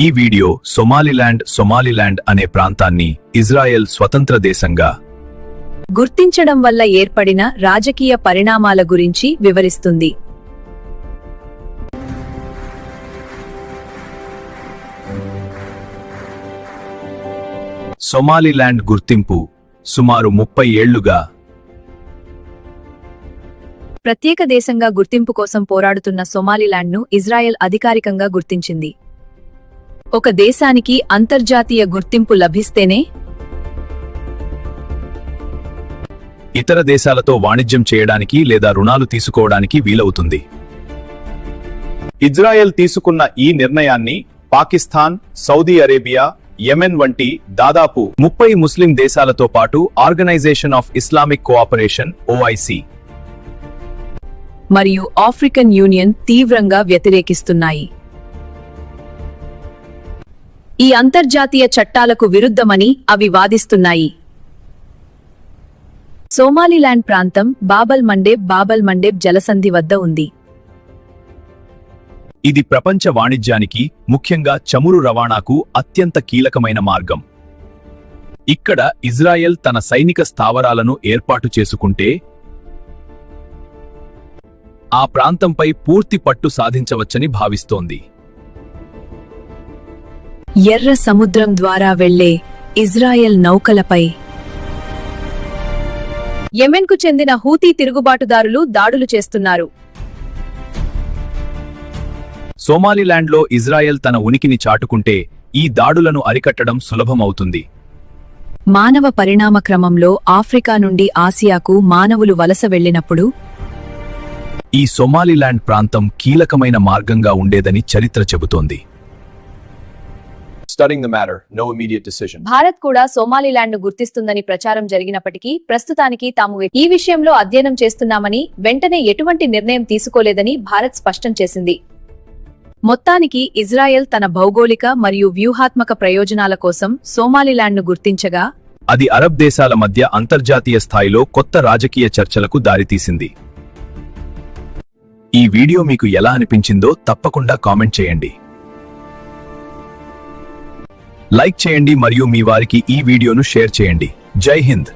ఈ video Somaliland Somaliland అనే ప్రాంతాన్ని ఇజ్రాయెల్ స్వతంత్ర దేశంగా గుర్తించడం వల్ల ఏర్పడిన రాజకీయ పరిణామాల గురించి వివరిస్తుంది. సొమాలిలాండ్ గుర్తింపు సుమారు ముప్పై ఏళ్ళుగా ప్రత్యేక దేశంగా గుర్తింపు కోసం పోరాడుతున్న సొమాలిలాండ్ను ఇజ్రాయెల్ అధికారికంగా గుర్తించింది. ఒక దేశానికి అంతర్జాతీయ గుర్తింపు లభిస్తేనే? ఇతర దేశాలతో వాణిజ్యం చేయడానికి లేదా రుణాలు తీసుకోవడానికి వీలవుతుంది. ఇజ్రాయెల్ తీసుకున్న ఈ నిర్ణయాన్ని పాకిస్తాన్ సౌదీ అరేబియా యెమెన్ వంటి దాదాపు ముప్పై ముస్లిం దేశాలతో పాటు organisation of Islamic cooperation OIC మరియు ఆఫ్రికన్ యూనియన్ తీవ్రంగా వ్యతిరేకిస్తున్నాయి. ఈ అంతర్జాతీయ చట్టాలకు విరుద్ధమని అవి వాదిస్తున్నాయి. సోమాలిలాండ్ ప్రాంతం బాబల్ మండేబ్ బాబల్ మండేబ్ జలసంధి వద్ద ఉంది. ఇది ప్రపంచ వాణిజ్యానికి ముఖ్యంగా చమురు రవాణాకు అత్యంత కీలకమైన మార్గం. ఇక్కడ ఇజ్రాయెల్ తన సైనిక స్థావరాలను ఏర్పాటు చేసుకుంటే ఆ ప్రాంతంపై పూర్తి పట్టు సాధించవచ్చని భావిస్తోంది. ఎర్ర సముద్రం ద్వారా వెళ్ళే ఇజ్రాయెల్ నౌకలపై. యెమెన్కు చెందిన హూతీ తిరుగుబాటుదారులు దాడులు చేస్తున్నారు. సోమాలిలాండ్లో ఇజ్రాయెల్ తన ఉనికిని చాటుకుంటే ఈ దాడులను అరికట్టడం సులభమవుతుంది. మానవ పరిణామ క్రమంలో ఆఫ్రికా నుండి ఆసియాకు మానవులు వలస వెళ్ళినప్పుడు ఈ సొమాలిలాండ్ ప్రాంతం కీలకమైన మార్గంగా ఉండేదని చరిత్ర చెబుతోంది. Studying the matter, no immediate decision. Bharat కూడా సోమాలిలాండ్ను గుర్తిస్తుందని ప్రచారం జరిగినప్పటికీ ప్రస్తుతానికి తాము ఈ విషయంలో అధ్యయనం చేస్తున్నామని వెంటనే ఎటువంటి నిర్ణయం తీసుకోలేదని భారత్ స్పష్టం చేసింది. మొత్తానికి ఇజ్రాయెల్ తన భౌగోళిక మరియు వ్యూహాత్మక ప్రయోజనాల కోసం సోమాలిలాండ్ను గుర్తించగా అది అరబ్ దేశాల మధ్య అంతర్జాతీయ స్థాయిలో కొత్త రాజకీయ చర్చలకు దారితీసింది. ఈ వీడియో మీకు ఎలా అనిపించిందో తప్పకుండా కామెంట్ చేయండి. లైక్ చేయండి మరియు మీ వారికి ఈ వీడియోను షేర్ చేయండి. జై హింద్.